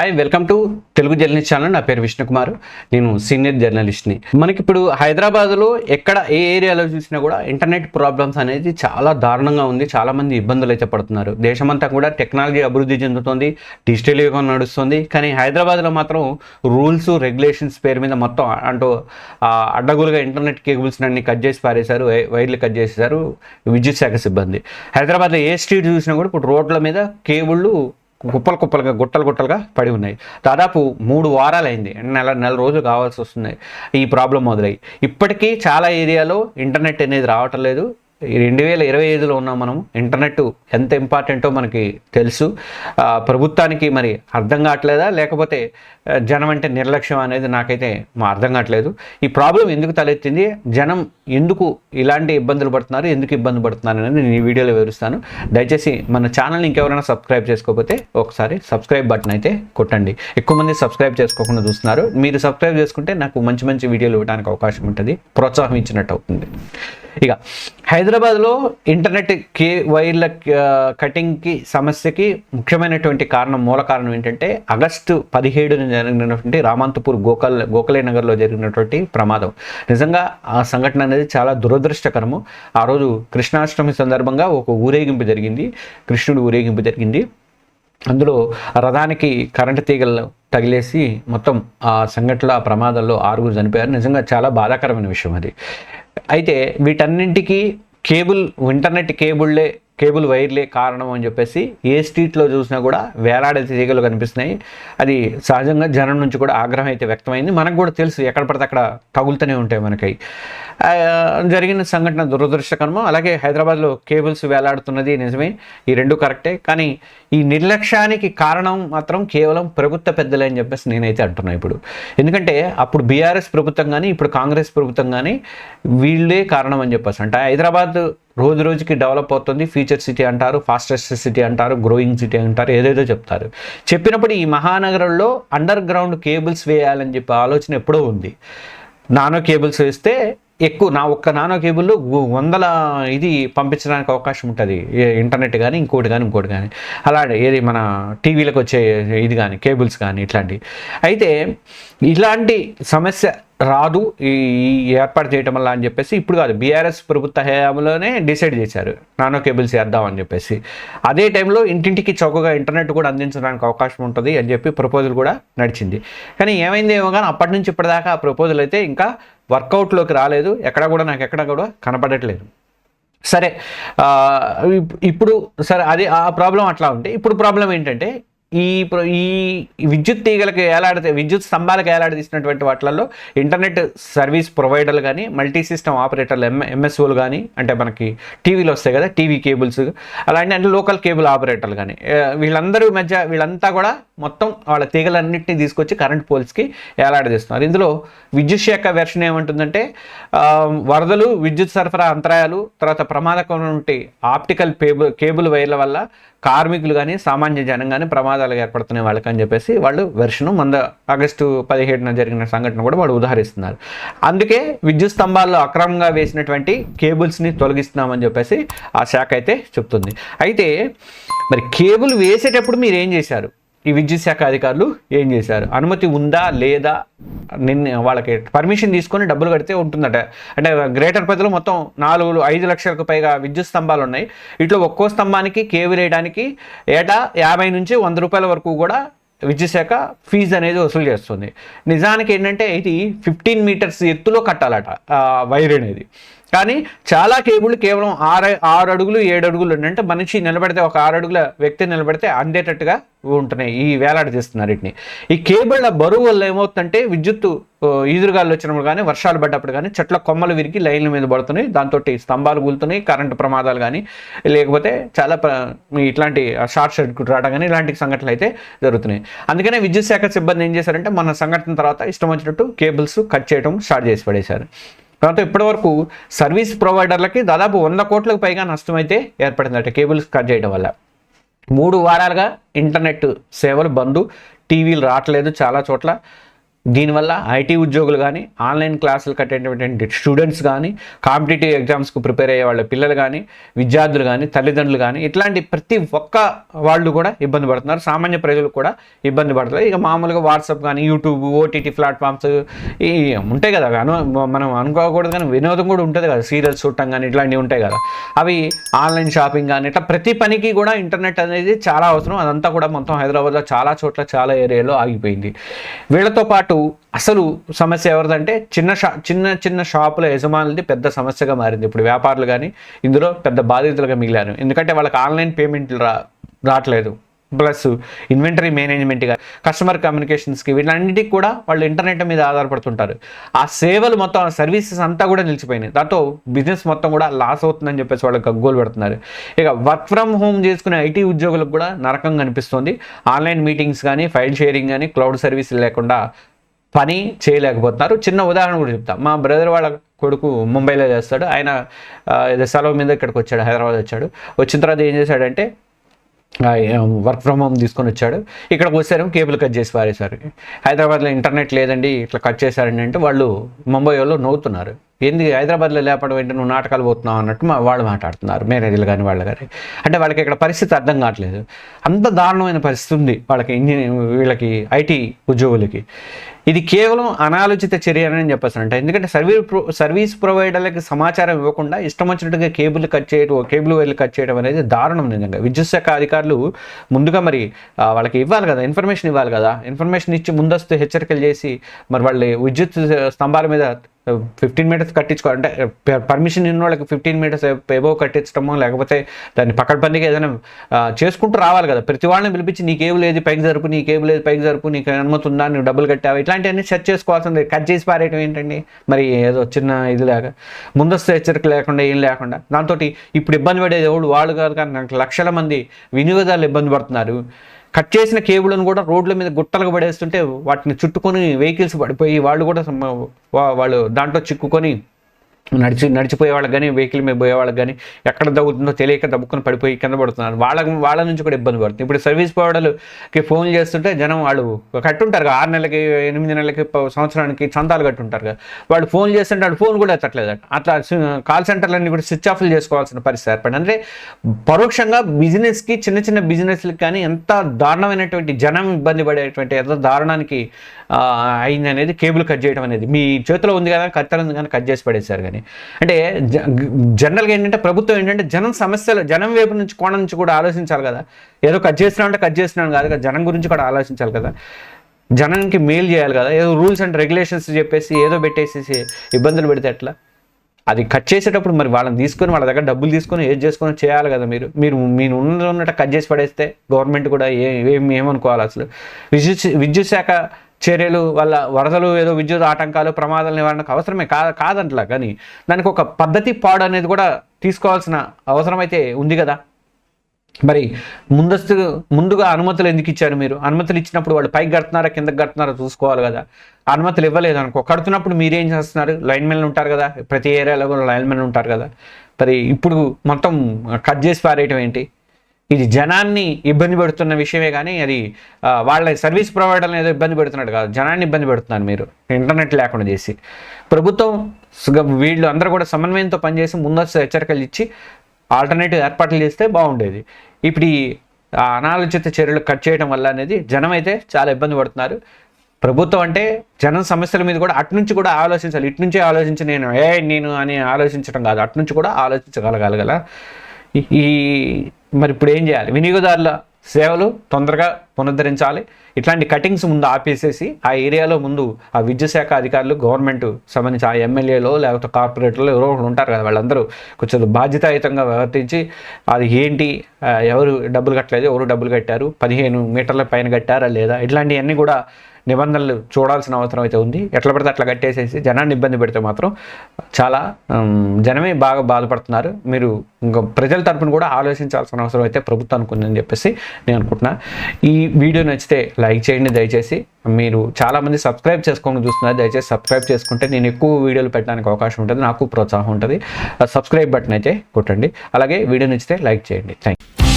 Hi welcome to Telugu journalist channel నా పేరు విష్ణుకుమార్. నేను సీనియర్ జర్నలిస్ట్ని మనకి ఇప్పుడు హైదరాబాద్లో ఎక్కడ ఏ ఏరియాలో చూసినా కూడా ఇంటర్నెట్ ప్రాబ్లమ్స్ అనేది చాలా దారుణంగా ఉంది. చాలామంది ఇబ్బందులు అయితే పడుతున్నారు. దేశమంతా కూడా టెక్నాలజీ అభివృద్ధి చెందుతుంది. డిజిటల్ యుగం నడుస్తుంది. కానీ హైదరాబాద్లో మాత్రం రూల్స్ రెగ్యులేషన్స్ పేరు మీద మొత్తం అంటూ అడ్డగోలుగా ఇంటర్నెట్ కేబుల్స్ అన్ని కట్ చేసి పారేశారు. వైర్లు కట్ చేసేశారు విద్యుత్ శాఖ సిబ్బంది. హైదరాబాద్లో ఏ స్ట్రీట్ చూసినా కూడా ఇప్పుడు రోడ్ల మీద కేబుళ్ళు కుప్పలు కుప్పలుగా గుట్టలు గుట్టలుగా పడి ఉన్నాయి. దాదాపు మూడు వారాలు అయింది నెల నెల రోజులు కావాల్సి వస్తున్నాయి. ఈ ప్రాబ్లం మొదలై ఇప్పటికీ చాలా ఏరియాలో ఇంటర్నెట్ అనేది రావటం లేదు. రెండు వేల ఇరవై ఐదులో ఉన్నాం మనం. ఇంటర్నెట్ ఎంత ఇంపార్టెంటో మనకి తెలుసు. ప్రభుత్వానికి మరి అర్థం కావట్లేదా? లేకపోతే జనం అంటే నిర్లక్ష్యం అనేది నాకైతే మా అర్థం కావట్లేదు. ఈ ప్రాబ్లం ఎందుకు తలెత్తింది? జనం ఎందుకు ఇలాంటి ఇబ్బందులు పడుతున్నారు? ఎందుకు ఇబ్బంది పడుతున్నారు అనేది నేను ఈ వీడియోలో వివరిస్తాను. దయచేసి మన ఛానల్ని ఇంకెవరైనా సబ్స్క్రైబ్ చేసుకోకపోతే ఒకసారి సబ్స్క్రైబ్ బటన్ అయితే కొట్టండి. ఎక్కువ మంది సబ్స్క్రైబ్ చేసుకోకుండా చూస్తున్నారు. మీరు సబ్స్క్రైబ్ చేసుకుంటే నాకు మంచి మంచి వీడియోలు ఇవ్వడానికి అవకాశం ఉంటుంది. ప్రోత్సాహం ఇచ్చినట్టు అవుతుంది. ఇక హైదరాబాద్లో ఇంటర్నెట్ కే వైర్ల కటింగ్కి సమస్యకి ముఖ్యమైనటువంటి కారణం మూల కారణం ఏంటంటే ఆగస్టు పదిహేడున జరిగినటువంటి రామంతపూర్ గోకల్ గోఖలే నగర్లో జరిగినటువంటి ప్రమాదం. నిజంగా ఆ సంఘటన అనేది చాలా దురదృష్టకరము. ఆ రోజు కృష్ణాష్టమి సందర్భంగా ఒక ఊరేగింపు జరిగింది. కృష్ణుడు ఊరేగింపు జరిగింది. అందులో రథానికి కరెంటు తీగలు తగిలేసి మొత్తం ఆ సంఘటన ఆ ప్రమాదంలో ఆరుగురు చనిపోయారు. నిజంగా చాలా బాధాకరమైన విషయం అది. అయితే వీటన్నింటికి కేబుల్ ఇంటర్నెట్ కేబుల్లే కేబుల్ వైర్లే కారణం అని చెప్పేసి ఏ స్ట్రీట్లో చూసినా కూడా వేలాడే తీగలు కనిపిస్తున్నాయి. అది సహజంగా జనం నుంచి కూడా ఆగ్రహం అయితే వ్యక్తమైంది. మనకు కూడా తెలుసు ఎక్కడ పడితే అక్కడ తగులుతూనే ఉంటాయి మనకి. జరిగిన సంఘటన దురదృష్టకరము. అలాగే హైదరాబాద్లో కేబుల్స్ వేలాడుతున్నది నిజమే. ఈ రెండు కరెక్టే. కానీ ఈ నిర్లక్ష్యానికి కారణం మాత్రం కేవలం ప్రభుత్వ పెద్దలే అని చెప్పేసి నేనైతే అంటున్నా ఇప్పుడు. ఎందుకంటే అప్పుడు బీఆర్ఎస్ ప్రభుత్వం కానీ ఇప్పుడు కాంగ్రెస్ ప్రభుత్వం కానీ వీళ్ళే కారణం అని చెప్పేసి అంటే. హైదరాబాద్ రోజు రోజుకి డెవలప్ అవుతుంది. ఫ్యూచర్ సిటీ అంటారు ఫాస్టెస్ట్ సిటీ అంటారు గ్రోయింగ్ సిటీ అంటారు ఏదేదో చెప్తారు. చెప్పినప్పుడు ఈ మహానగరంలో అండర్ గ్రౌండ్ కేబుల్స్ వేయాలని చెప్పే ఆలోచన ఎప్పుడో ఉంది. నానో కేబుల్స్ వేస్తే ఎక్కువ నా ఒక్క నానో కేబుల్లో వందల ఇది పంపించడానికి అవకాశం ఉంటుంది. ఇంటర్నెట్ కానీ ఇంకోటి కానీ ఇంకోటి కానీ అలాగే ఏది మన టీవీలకు వచ్చే ఇది కానీ కేబుల్స్ కానీ ఇట్లాంటివి. అయితే ఇలాంటి సమస్య రాదు ఈ ఏర్పాటు చేయటం వల్ల అని చెప్పేసి ఇప్పుడు కాదు బీఆర్ఎస్ ప్రభుత్వ హయాంలోనే డిసైడ్ చేశారు. నానో కేబుల్స్ వేద్దామని చెప్పేసి. అదే టైంలో ఇంటింటికి చౌకగా ఇంటర్నెట్ కూడా అందించడానికి అవకాశం ఉంటుంది అని చెప్పి ప్రపోజల్ కూడా నడిచింది. కానీ ఏమైంది ఏమో కానీ అప్పటి నుంచి ఇప్పటిదాకా ఆ ప్రపోజల్ అయితే ఇంకా వర్కౌట్లోకి రాలేదు. ఎక్కడ కూడా నాకు ఎక్కడ కూడా కనపడట్లేదు. సరే ఇప్- ఇప్పుడు సరే అది ఆ ప్రాబ్లం అట్లా ఉంటే ఇప్పుడు ప్రాబ్లం ఏంటంటే ఈ ఈ విద్యుత్ తీగలకు ఏలాడితే విద్యుత్ స్తంభాలకు ఏలాడదీసినటువంటి వాటిలలో ఇంటర్నెట్ సర్వీస్ ప్రొవైడర్లు కానీ మల్టీ సిస్టమ్ ఆపరేటర్లు ఎం ఎంఎస్ఓలు కానీ అంటే మనకి టీవీలో వస్తాయి కదా టీవీ కేబుల్స్. అలాంటి అంటే లోకల్ కేబుల్ ఆపరేటర్లు కానీ వీళ్ళందరూ మధ్య వీళ్ళంతా కూడా మొత్తం వాళ్ళ తీగలన్నింటినీ తీసుకొచ్చి కరెంట్ పోల్స్కి ఏలాడదీస్తున్నారు ఇందులో విద్యుత్ శాఖ వెర్షన్ ఏమంటుందంటే వరదలు విద్యుత్ సరఫరా అంతరాయాలు తర్వాత ప్రమాదకరమైనటువంటి ఆప్టికల్ కేబుల్ కేబుల్ వైర్ల వల్ల కార్మికులు కానీ సామాన్య జనం కానీ ప్రమాదాలు ఏర్పడుతున్నాయి వాళ్ళకి అని చెప్పేసి వాళ్ళు వెర్షను మంద ఆగస్టు పదిహేడున జరిగిన సంఘటన కూడా వాళ్ళు ఉదాహరిస్తున్నారు. అందుకే విద్యుత్ స్తంభాల్లో అక్రమంగా వేసినటువంటి కేబుల్స్ని తొలగిస్తున్నామని చెప్పేసి ఆ శాఖ అయితే చెప్తుంది. అయితే మరి కేబుల్ వేసేటప్పుడు మీరు ఏం చేశారు? ఈ విద్యుత్ శాఖ అధికారులు ఏం చేశారు? అనుమతి ఉందా లేదా? నిన్న వాళ్ళకి పర్మిషన్ తీసుకొని డబ్బులు కడితే ఉంటుందట. అంటే గ్రేటర్ పరిధిలో మొత్తం నాలుగు ఐదు లక్షలకు పైగా విద్యుత్ స్తంభాలు ఉన్నాయి. ఇట్లా ఒక్కో స్తంభానికి కేబుల్ వేయడానికి ఏటా యాభై నుంచి వంద రూపాయల వరకు కూడా విద్యుత్ శాఖ ఫీజు అనేది వసూలు చేస్తుంది. నిజానికి ఏంటంటే ఇది ఫిఫ్టీన్ మీటర్స్ ఎత్తులో కట్టాలట వైర్ అనేది. కానీ చాలా కేబుల్ కేవలం ఆరు ఆరు అడుగులు ఏడు అడుగులు ఉన్నాయి. అంటే మనిషి నిలబడితే ఒక ఆరు అడుగుల వ్యక్తి నిలబడితే అందేటట్టుగా ఉంటున్నాయి. ఈ వేలాడదీస్తున్నారు వీటిని. ఈ కేబుల్ బరువు వల్ల ఏమవుతుందంటే విద్యుత్తు ఈదురుగాలు వచ్చినప్పుడు కానీ వర్షాలు పడ్డప్పుడు కానీ చెట్ల కొమ్మలు విరిగి లైన్ల మీద పడుతున్నాయి. దాంతో స్తంభాలు కూలుతున్నాయి. కరెంటు ప్రమాదాలు కానీ లేకపోతే చాలా ఇట్లాంటి షార్ట్ సర్క్యూట్ రావడం కానీ ఇలాంటి సంఘటనలు అయితే జరుగుతున్నాయి. అందుకనే విద్యుత్ శాఖ సిబ్బంది ఏం చేశారంటే మన సంఘటన తర్వాత ఇష్టం వచ్చినట్టు కేబుల్స్ కట్ చేయడం స్టార్ట్ చేసి పడేశారు. దాంతో ఇప్పటివరకు సర్వీస్ ప్రొవైడర్లకి దాదాపు వంద కోట్లకు పైగా నష్టం అయితే ఏర్పడిందట కేబుల్స్ కట్ చేయడం వల్ల. మూడు వారాలుగా ఇంటర్నెట్ సేవలు బంద్ టీవీలు రావట్లేదు చాలా చోట్ల. దీనివల్ల ఐటీ ఉద్యోగులు కానీ ఆన్లైన్ క్లాసులు కట్టేటటువంటి స్టూడెంట్స్ కానీ కాంపిటేటివ్ ఎగ్జామ్స్కు ప్రిపేర్ అయ్యే వాళ్ళ పిల్లలు కానీ విద్యార్థులు కానీ తల్లిదండ్రులు కానీ ఇట్లాంటి ప్రతి ఒక్క వాళ్ళు కూడా ఇబ్బంది పడుతున్నారు. సామాన్య ప్రజలు కూడా ఇబ్బంది పడుతున్నారు. ఇక మామూలుగా వాట్సాప్ కానీ యూట్యూబ్ ఓటీటీ ప్లాట్ఫామ్స్ ఈ ఉంటాయి కదా. అను మనం అనుకోకూడదు కానీ వినోదం కూడా ఉంటుంది కదా. సీరియల్స్ చూడటం కానీ ఇట్లాంటివి ఉంటాయి కదా. అవి ఆన్లైన్ షాపింగ్ కానీ ఇట్లా ప్రతి పనికి కూడా ఇంటర్నెట్ అనేది చాలా అవసరం. అదంతా కూడా మొత్తం హైదరాబాద్లో చాలా చోట్ల చాలా ఏరియాలో ఆగిపోయింది. వీళ్ళతో పాటు అసలు సమస్య ఎవరిదంటే చిన్న షా చిన్న చిన్న షాపుల యజమానులది పెద్ద సమస్యగా మారింది. ఇప్పుడు వ్యాపారులు కానీ ఇందులో పెద్ద బాధితులుగా మిగిలారు. ఎందుకంటే వాళ్ళకి ఆన్లైన్ పేమెంట్లు రా రావట్లేదు. ప్లస్ ఇన్వెంటరీ మేనేజ్మెంట్గా కస్టమర్ కమ్యూనికేషన్స్కి వీటన్నిటికి కూడా వాళ్ళు ఇంటర్నెట్ మీద ఆధారపడుతుంటారు. ఆ సేవలు మొత్తం ఆ సర్వీసెస్ అంతా కూడా నిలిచిపోయినాయి. దాంతో బిజినెస్ మొత్తం కూడా లాస్ అవుతుందని చెప్పేసి వాళ్ళు గగ్గోలు పెడుతున్నారు. ఇక వర్క్ ఫ్రమ్ హోమ్ చేసుకునే ఐటీ ఉద్యోగులకు కూడా నరకం కనిపిస్తుంది. ఆన్లైన్ మీటింగ్స్ కానీ ఫైల్ షేరింగ్ కానీ క్లౌడ్ సర్వీసులు లేకుండా పని చేయలేకపోతున్నారు. చిన్న ఉదాహరణ కూడా చెప్తా. మా బ్రదర్ వాళ్ళ కొడుకు ముంబైలో చేస్తాడు. ఆయన సెలవు మీద ఇక్కడికి వచ్చాడు హైదరాబాద్ వచ్చాడు. వచ్చిన తర్వాత ఏం చేశాడంటే వర్క్ ఫ్రమ్ హోమ్ తీసుకొని వచ్చాడు. ఇక్కడికి వచ్చారు కేబుల్ కట్ చేసి పారేశారు. హైదరాబాద్లో ఇంటర్నెట్ లేదండి ఇట్లా కట్ చేశారండి అంటే వాళ్ళు ముంబై వాళ్ళు నవ్వుతున్నారు. ఏంది హైదరాబాద్లో లేపడం ఏంటి? నువ్వు నాటకాలు పోతున్నావు అన్నట్టు మా వాళ్ళు మాట్లాడుతున్నారు. మేనేజర్లు కానీ వాళ్ళు కానీ అంటే వాళ్ళకి ఇక్కడ పరిస్థితి అర్థం కావట్లేదు. అంత దారుణమైన పరిస్థితి ఉంది వాళ్ళకి ఇంజనీర్ వీళ్ళకి ఐటీ ఉద్యోగులకి. ఇది కేవలం అనాలోచిత చర్య అని చెప్పేస్తానంట. ఎందుకంటే సర్వీస్ ప్రో సర్వీస్ ప్రొవైడర్లకి సమాచారం ఇవ్వకుండా ఇష్టం వచ్చినట్టుగా కేబుల్ కట్ చేయడం కేబుల్ వైర్లు కట్ చేయడం అనేది దారుణం నిజంగా. విద్యుత్ శాఖ అధికారులు ముందుగా మరి వాళ్ళకి ఇవ్వాలి కదా ఇన్ఫర్మేషన్ ఇవ్వాలి కదా. ఇన్ఫర్మేషన్ ఇచ్చి ముందస్తు హెచ్చరికలు చేసి మరి వాళ్ళు విద్యుత్ స్తంభాల మీద ఫిఫ్టీన్ మీటర్స్ కట్టించుకో అంటే పర్మిషన్ ఇన్న వాళ్ళకి ఫిఫ్టీన్ మీటర్స్ ఎబో కట్టించడమో లేకపోతే దాన్ని పక్కడబందిగా ఏదైనా చేసుకుంటూ రావాలి కదా. ప్రతి వాళ్ళని పిలిపించి నీ లేదు పైకి జరుపు నీ లేదు ఏది పైకి జరుపు నీకు అనుమతి ఉందా నువ్వు డబ్బులు కట్టావు? ఇట్లాంటివన్నీ సెట్ చేసుకోవాల్సింది. కట్ చేసి పారేయటం ఏంటండి? మరి ఏదో చిన్న ఇది లేక ముందస్తు హెచ్చరిక లేకుండా ఏం లేకుండా. దాంతో ఇప్పుడు ఇబ్బంది పడేది ఎవడు? వాళ్ళు కాదు కానీ నాకు లక్షల మంది వినియోగదారులు ఇబ్బంది పడుతున్నారు. కట్ చేసిన కేబుల్ని కూడా రోడ్ల మీద గుట్టలకు పడేస్తుంటే వాటిని చుట్టుకొని వెహికల్స్ పడిపోయి వాళ్ళు కూడా వాళ్ళు దాంట్లో చిక్కుకొని నడిచి నడిచిపోయే వాళ్ళకి కానీ వెహికల్ మీద పోయే వాళ్ళకి కానీ ఎక్కడ తగ్గుతుందో తెలియక దబ్బుకొని పడిపోయి కింద పడుతున్నారు. వాళ్ళ వాళ్ళ నుంచి కూడా ఇబ్బంది పడుతుంది. ఇప్పుడు సర్వీస్ ప్రొవైడర్లకి ఫోన్ చేస్తుంటే జనం వాళ్ళు కట్టుంటారు ఆరు నెలలకి ఎనిమిది నెలలకి సంవత్సరానికి చందాలు కట్టుంటారు కదా. వాళ్ళు ఫోన్ చేస్తుంటే వాళ్ళు ఫోన్ కూడా ఎత్తట్లేదు. అట్లా కాల్ సెంటర్లన్నీ కూడా స్విచ్ ఆఫ్లు చేసుకోవాల్సిన పరిస్థితి ఏర్పడింది. అంటే పరోక్షంగా బిజినెస్కి చిన్న చిన్న బిజినెస్లకి కానీ ఎంత దారుణమైనటువంటి జనం ఇబ్బంది పడేటువంటి ఎంత దారుణానికి అయింది అనేది కేబుల్ కట్ చేయడం అనేది. మీ చేతిలో ఉంది కదా కత్తెర ఉంది కానీ కట్ చేసి పడేశారు కానీ. అంటే జ- జనరల్గా ఏంటంటే ప్రభుత్వం ఏంటంటే జనం సమస్యలు జనం వైపు నుంచి కోణం నుంచి కూడా ఆలోచించాలి కదా. ఏదో కట్ చేసినా అంటే కట్ చేసినాను కాదు కదా. జనం గురించి కూడా ఆలోచించాలి కదా. జనానికి మేలు చేయాలి కదా. ఏదో రూల్స్ అండ్ రెగ్యులేషన్స్ చెప్పేసి ఏదో పెట్టేసేసి ఇబ్బందులు పెడితే ఎట్లా? అది కట్ చేసేటప్పుడు మరి వాళ్ళని తీసుకొని వాళ్ళ దగ్గర డబ్బులు తీసుకొని ఏది చేసుకొని చేయాలి కదా మీరు. మీరు మీరు ఉన్నట్టు కట్ చేసి పడేస్తే గవర్నమెంట్ కూడా ఏ ఏం ఏమనుకోవాలి అసలు? విద్యుత్ విద్యుత్ శాఖ చర్యలు వల్ల వరదలు ఏదో విద్యుత్ ఆటంకాలు ప్రమాదాల నివారణకు అవసరమే కా కాదంటలా. కానీ దానికి ఒక పద్ధతి పాడు అనేది కూడా తీసుకోవాల్సిన అవసరం అయితే ఉంది కదా. మరి ముందస్తు ముందుగా అనుమతులు ఎందుకు ఇచ్చారు మీరు? అనుమతులు ఇచ్చినప్పుడు వాళ్ళు పైకి కడుతున్నారా కిందకి కడుతున్నారా చూసుకోవాలి కదా. అనుమతులు ఇవ్వలేదు అనుకో కడుతున్నప్పుడు మీరేం చేస్తున్నారు? లైన్మెన్లు ఉంటారు కదా. ప్రతి ఏరియాలో కూడా లైన్మెన్ ఉంటారు కదా. మరి ఇప్పుడు మొత్తం కట్ చేసి పారేయటం ఏంటి? ఇది జనాన్ని ఇబ్బంది పెడుతున్న విషయమే కానీ అది వాళ్ళ సర్వీస్ ప్రొవైడర్ని ఏదో ఇబ్బంది పెడుతున్నాడు కాదు. జనాన్ని ఇబ్బంది పెడుతున్నారు మీరు. ఇంటర్నెట్ లేకుండా చేసి. ప్రభుత్వం వీళ్ళు అందరూ కూడా సమన్వయంతో పనిచేసి ముందస్తు హెచ్చరికలు ఇచ్చి ఆల్టర్నేటివ్ ఏర్పాట్లు చేస్తే బాగుండేది. ఇప్పుడు ఈ ఆ అనాలోచిత చర్యలు కట్ చేయడం వల్ల అనేది జనం అయితే చాలా ఇబ్బంది పడుతున్నారు. ప్రభుత్వం అంటే జనం సమస్యల మీద కూడా అటు నుంచి కూడా ఆలోచించాలి. ఇటు నుంచే ఆలోచించి నేను ఏ నేను అని ఆలోచించడం కాదు. అటు నుంచి కూడా ఆలోచించగలగాలి కదా. ఈ మరి ఇప్పుడు ఏం చేయాలి? వినియోగదారుల సేవలు తొందరగా పునరుద్ధరించాలి. ఇట్లాంటి కటింగ్స్ ముందు ఆపేసేసి ఆ ఏరియాలో ముందు ఆ విద్యుత్ శాఖ అధికారులు గవర్నమెంట్ సంబంధించి ఆ ఎమ్మెల్యేలో లేకపోతే కార్పొరేటర్లో ఎవరో ఒకరు ఉంటారు కదా వాళ్ళందరూ కొంచెం బాధ్యతాయుతంగా ప్రవర్తించి అది ఏంటి ఎవరు డబ్బులు కట్టలేదు ఎవరు డబ్బులు కట్టారు పదిహేను మీటర్ల పైన కట్టారా లేదా ఇట్లాంటివన్నీ కూడా నిబంధనలు చూడాల్సిన అవసరం అయితే ఉంది. ఎట్లా పడితే అట్లా కట్టేసేసి జనాన్ని ఇబ్బంది పెడితే మాత్రం చాలా జనమే బాగా బాధపడుతున్నారు. మీరు ఇంకా ప్రజల తరపున కూడా ఆలోచించాల్సిన అవసరం అయితే ప్రభుత్వానికి ఉందని చెప్పేసి నేను అనుకుంటున్నా. ఈ వీడియో నచ్చితే లైక్ చేయండి దయచేసి. మీరు చాలామంది సబ్స్క్రైబ్ చేసుకోండి చూస్తున్నారు. దయచేసి సబ్స్క్రైబ్ చేసుకుంటే నేను ఎక్కువ వీడియోలు పెట్టడానికి అవకాశం ఉంటుంది. నాకు ప్రోత్సాహం ఉంటుంది. సబ్స్క్రైబ్ బటన్ అయితే కొట్టండి. అలాగే వీడియో నచ్చితే లైక్ చేయండి. Thank you.